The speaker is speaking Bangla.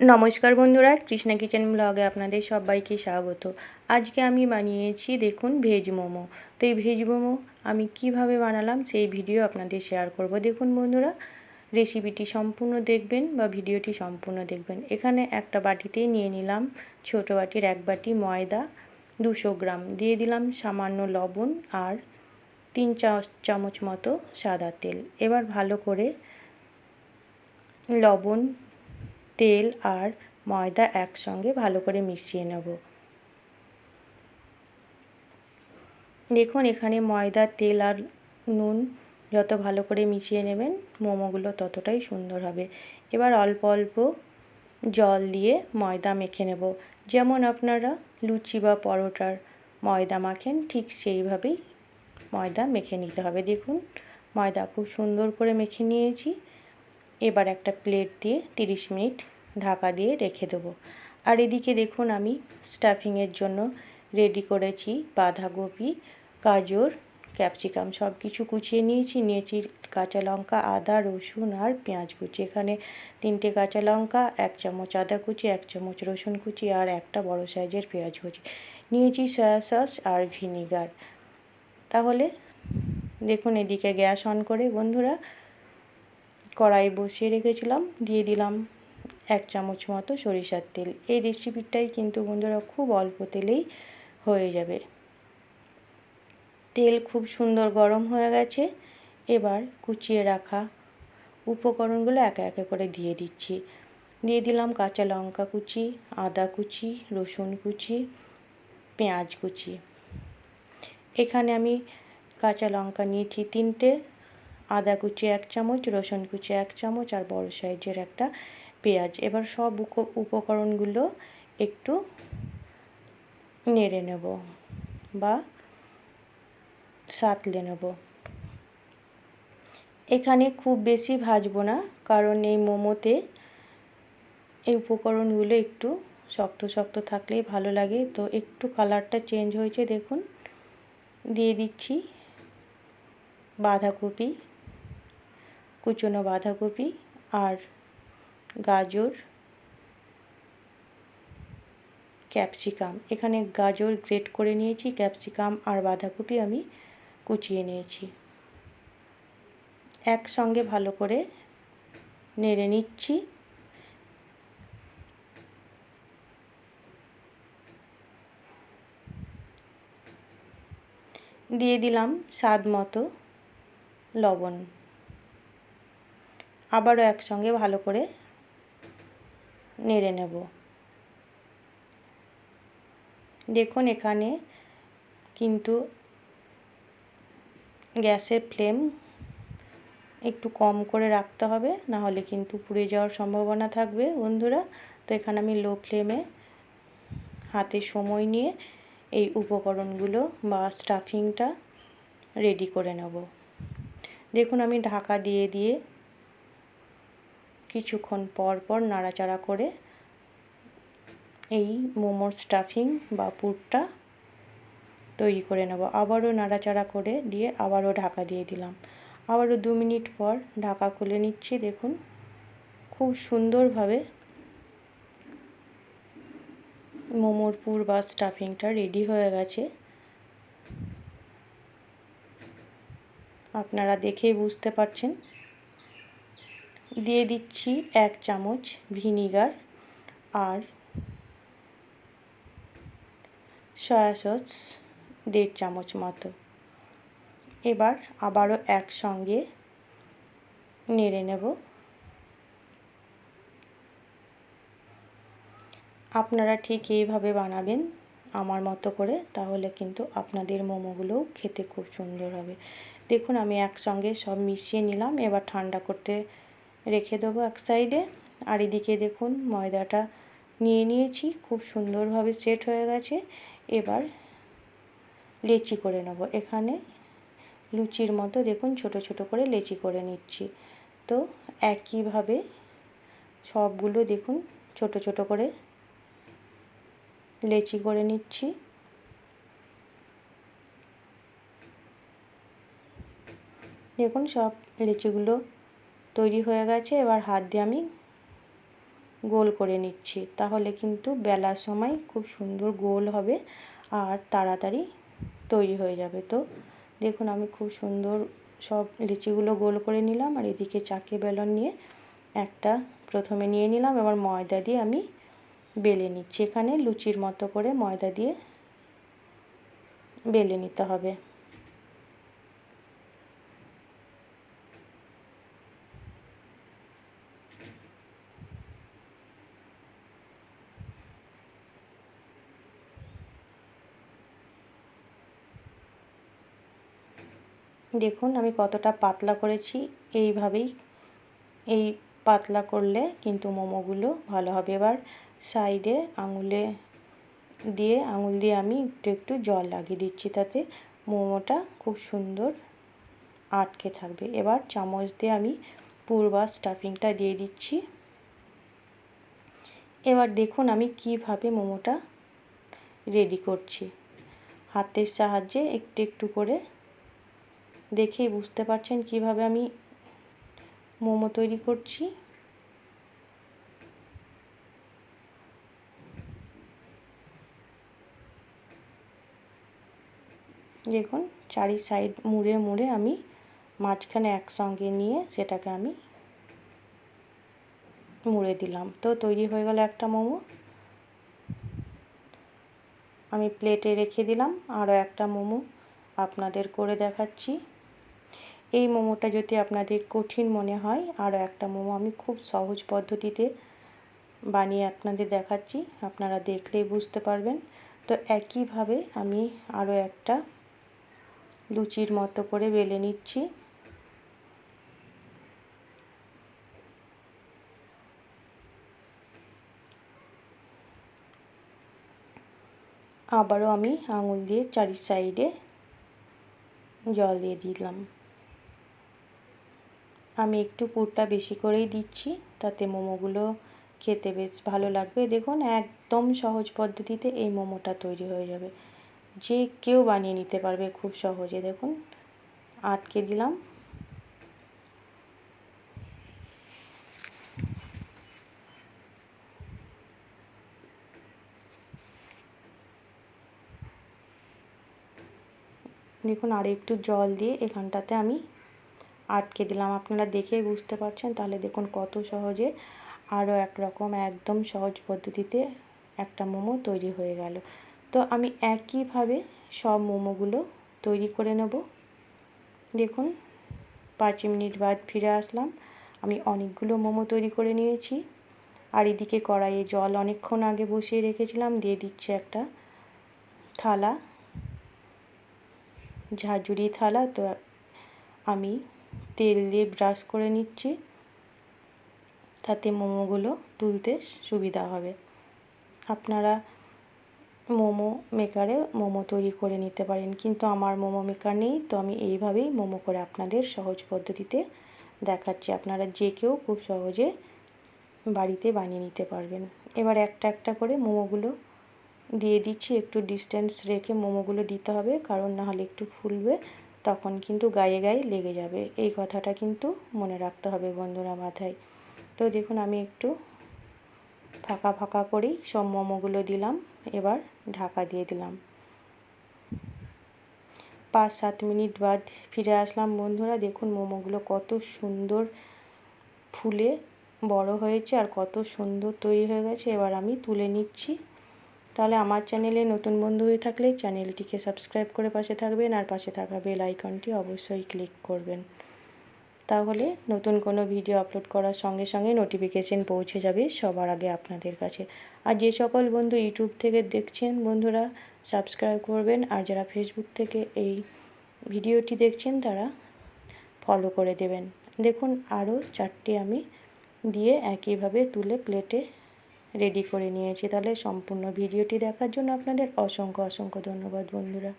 নমস্কার বন্ধুরা, কৃষ্ণা কিচেন ব্লগে আপনাদের সবাইকে স্বাগত। আজকে আমি বানিয়েছি দেখুন ভেজ মোমো। তো এই ভেজ মোমো আমি কীভাবে বানালাম সেই ভিডিও আপনাদের শেয়ার করব। দেখুন বন্ধুরা রেসিপিটি সম্পূর্ণ দেখবেন বা ভিডিওটি সম্পূর্ণ দেখবেন। এখানে একটা বাটিতেই নিয়ে নিলাম ছোট বাটির এক বাটি ময়দা, দুশো গ্রাম। দিয়ে দিলাম সামান্য লবণ আর তিন চামচ মতো সাদা তেল। এবার ভালো করে লবণ তেল আর ময়দা একসঙ্গে ভালো করে মিশিয়ে নেব। দেখুন, এখানে ময়দা, তেল আর নুন যত ভালো করে মিশিয়ে নেবেন, মোমোগুলো ততটাই সুন্দর হবে। এবার অল্প অল্প জল দিয়ে ময়দা মেখে নেব। যেমন আপনারা লুচি বা পরোটার ময়দা মাখেন, ঠিক সেইভাবেই ময়দা মেখে নিতে হবে। দেখুন, ময়দা খুব সুন্দর করে মেখে নিয়েছি। এবার একটা প্লেট দিয়ে 30 মিনিট ঢাকা দিয়ে রেখে দেবো। আর এদিকে দেখুন আমি স্টাফিংয়ের জন্য রেডি করেছি বাঁধাকপি, গাজর, ক্যাপসিকাম সব কিছু কুচিয়ে নিয়েছি। নিয়েছি কাঁচা লঙ্কা, আদা, রসুন আর পেঁয়াজ কুচি। এখানে তিনটে কাঁচা লঙ্কা, এক চামচ আদা কুচি, এক চামচ রসুন কুচি আর একটা বড় সাইজের পেঁয়াজ কুচি। নিয়েছি সয়া সস আর ভিনিগার। তাহলে দেখুন এদিকে গ্যাস অন করে বন্ধুরা কড়াই বসিয়ে রেখেছিলাম। দিয়ে দিলাম এক চামচ মতো সরিষার তেল। এই রেসিপিটাই কিন্তু বন্ধুরা খুব অল্প তেলেই হয়ে যাবে। তেল খুব সুন্দর গরম হয়ে গেছে। এবার কুচিয়ে রাখা উপকরণগুলো একে একে করে দিয়ে দিচ্ছি। দিয়ে দিলাম কাঁচা লঙ্কা কুচি, আদা কুচি, রসুন কুচি, পেঁয়াজ কুচি। এখানে আমি কাঁচা লঙ্কা নিয়েছি তিনটে। আদা কুচি এক চামচ, রসুন কুচি এক চামচ আর বড় সাইজের একটা পেঁয়াজ। এবার সব উপকরণগুলো একটু নেড়ে নেব বা সাতলে নেব। এখানে খুব বেশি ভাজবো না, কারণ এই মোমোতে এই উপকরণগুলো একটু শক্ত শক্ত থাকলেই ভালো লাগে। তো একটু কালারটা চেঞ্জ হয়েছে দেখুন। দিয়ে দিচ্ছি বাঁধাকপি। কুচনো বাঁধাকপি আর গাজর, ক্যাপসিকাম। এখানে গাজর গ্রেট করে নিয়েছি, ক্যাপসিকাম আর বাঁধাকপি আমি কুচিয়ে নিয়েছি। একসঙ্গে ভালো করে নেড়ে নিচ্ছি। দিয়ে দিলাম স্বাদ মতো লবণ। আবারও একসঙ্গে ভালো করে নেড়ে নেব। দেখুন এখানে কিন্তু গ্যাসের ফ্লেম একটু কম করে রাখতে হবে, না হলে কিন্তু পুড়ে যাওয়ার সম্ভাবনা থাকবে। বন্ধুরা, তো এখানে আমি লো ফ্লেমে হাতে সময় নিয়ে এই উপকরণগুলো বা স্টাফিংটা রেডি করে নেব। দেখুন আমি ঢাকা দিয়ে দিয়ে কিছুক্ষণ পর পর নাড়াচাড়া করে এই মোমোর স্টাফিং বা পুরটা তৈরি করে নেব। আবারও নাড়াচাড়া করে দিয়ে আবারও ঢাকা দিয়ে দিলাম। আবারও দু মিনিট পর ঢাকা খুলে নিচ্ছি, দেখুন। খুব সুন্দরভাবে মোমোর পুর বা স্টাফিংটা রেডি হয়ে গেছে। আপনারা দেখেই বুঝতে পারছেন। দিয়ে দিচ্ছি এক চামচ ভিনিগার আর সয়া সস দেড় চামচ মতো। এবার আবারও একসঙ্গে নেড়ে নেব। আপনারা ঠিক এইভাবে বানাবেন আমার মতো করে, তাহলে কিন্তু আপনাদের মোমোগুলোও খেতে খুব সুন্দর হবে। দেখুন, আমি একসঙ্গে সব মিশিয়ে নিলাম। এবার ঠান্ডা করতে রেখে দেবো এক সাইডে। আর এদিকে দেখুন, ময়দাটা নিয়ে নিয়েছি। খুব সুন্দরভাবে সেট হয়ে গেছে। এবার লেচি করে নেব। এখানে লুচির মতো দেখুন, ছোট ছোট করে লেচি করে নিচ্ছি। তো একইভাবে সবগুলো দেখুন, ছোট ছোট করে লেচি করে নিচ্ছি। দেখুন, সব লিচিগুলো তৈরি হয়ে গেছে। এবার হাত দিয়ে আমি গোল করে নিচ্ছি। তাহলে কিন্তু বেলার সময় খুব সুন্দর গোল হবে আর তাড়াতাড়ি তৈরি হয়ে যাবে। তো দেখুন, আমি খুব সুন্দর সব লিচিগুলো গোল করে নিলাম আর এদিকে চাকে বেলন নিয়ে একটা প্রথমে নিয়ে নিলাম। এবার ময়দা দিয়ে আমি বেলে নিচ্ছি। এখানে লুচির মতো করে ময়দা দিয়ে বেলে নিতে হবে। দেখুন, আমি কতটা পাতলা করেছি। এইভাবেই, এই পাতলা করলে কিন্তু মোমোগুলো ভালো হবে। এবার সাইডে আঙুলে দিয়ে, আঙুল দিয়ে আমি একটু একটু জল লাগিয়ে দিচ্ছি তাতে। মোমোটা খুব সুন্দর আটকে থাকবে। এবার চামচ দিয়ে আমি পূর্বা স্টাফিংটা দিয়ে দিচ্ছি। এবার দেখুন, আমি কীভাবে মোমোটা রেডি করছি। হাতের সাহায্যে একটু একটু করে দেখেই বুঝতে পারছেন কীভাবে আমি মোমো তৈরি করছি। দেখুন, চারি সাইড মুড়ে মুড়ে আমি মাঝখানে একসঙ্গে নিয়ে সেটাকে আমি মুড়ে দিলাম। তো তৈরি হয়ে গেল একটা মোমো। আমি প্লেটে রেখে দিলাম। আরও একটা মোমো আপনাদের করে দেখাচ্ছি। এই মোমোটা যদি আপনাদের কঠিন মনে হয়, আরও একটা মোমো আমি খুব সহজ পদ্ধতিতে বানিয়ে আপনাদের দেখাচ্ছি, আপনারা দেখলেই বুঝতে পারবেন। তো একইভাবে আমি আরও একটা লুচির মতো করে বেলে নিচ্ছি। আবারও আমি আঙুল দিয়ে চারি সাইডে জল দিয়ে দিলাম। আমি একটু পুরটা বেশি করেই দিচ্ছি, তাতে মোমোগুলো খেতে বেশ ভালো লাগবে। দেখুন, একদম সহজ পদ্ধতিতে এই মোমোটা তৈরি হয়ে যাবে। যে কেউ বানিয়ে নিতে পারবে খুব সহজে। দেখুন, আটকে দিলাম। দেখুন আর একটু জল দিয়ে এখানটাতে আমি আটকে দিলাম। আপনারা দেখেই বুঝতে পারছেন। তাহলে দেখুন কত সহজে আরও একরকম, একদম সহজ পদ্ধতিতে একটা মোমো তৈরি হয়ে গেল। তো আমি একইভাবে সব মোমোগুলো তৈরি করে নেব। দেখুন, পাঁচ মিনিট বাদ ফিরে আসলাম। আমি অনেকগুলো মোমো তৈরি করে নিয়েছি। আর এদিকে কড়াইয়ে জল অনেকক্ষণ আগে বসিয়ে রেখেছিলাম। দিয়ে দিচ্ছে একটা থালা, ঝাঁঝুরি থালা। তো আমি তেল দিয়ে ব্রাশ করে নিচ্ছি। তাতে মোমোগুলো তুলতে সুবিধা হবে। আপনারা মোমো মেকারে মোমো তৈরি করে নিতে পারেন। কিন্তু আমার মোমো মেকার নেই, তো আমি এইভাবেই মোমো করে আপনাদের সহজ পদ্ধতিতে দেখাচ্ছি। আপনারা যে কেউ খুব সহজে বাড়িতে বানিয়ে নিতে পারবেন। এবার একটা একটা করে মোমোগুলো দিয়ে দিচ্ছি। একটু ডিস্টেন্স রেখে মোমোগুলো দিতে হবে, কারণ নাহলে একটু ফুলবে। তখন কিন্তু গায়ে গায়ে লেগে যাবে। এই কথাটা কিন্তু মনে রাখতে হবে বন্ধুরা মাথায়। তো দেখুন, আমি একটু ফাঁকা ফাঁকা করেই সব মোমোগুলো দিলাম, এবার ঢাকা দিয়ে দিলাম। পাঁচ সাত মিনিট বাদ ফিরে আসলাম বন্ধুরা। দেখুন, মোমোগুলো কত সুন্দর ফুলে বড় হয়েছে আর কত সুন্দর তৈরি হয়ে গেছে। এবার আমি তুলে নিচ্ছি তাহলে আমার চ্যানেলে নতুন বন্ধু হয়ে থাকলে চ্যানেলটিকে সাবস্ক্রাইব করে পাশে থাকবেন আর পাশে থাকা বেল আইকনটি অবশ্যই ক্লিক করবেন। তাহলে নতুন কোনো ভিডিও আপলোড করার সঙ্গে সঙ্গে নোটিফিকেশন পৌঁছে যাবে সবার আগে আপনাদের কাছে। আর যে সকল বন্ধু ইউটিউব থেকে দেখছেন বন্ধুরা, সাবস্ক্রাইব করবেন। আর যারা ফেসবুক থেকে এই ভিডিওটি দেখছেন, তারা ফলো করে দেবেন। দেখুন আরও চারটি আমি দিয়ে একইভাবে তুলে প্লেটে রেডি করে নিয়েছি। তাহলে সম্পূর্ণ ভিডিওটি দেখার জন্য আপনাদের অসংখ্য অসংখ্য ধন্যবাদ বন্ধুরা।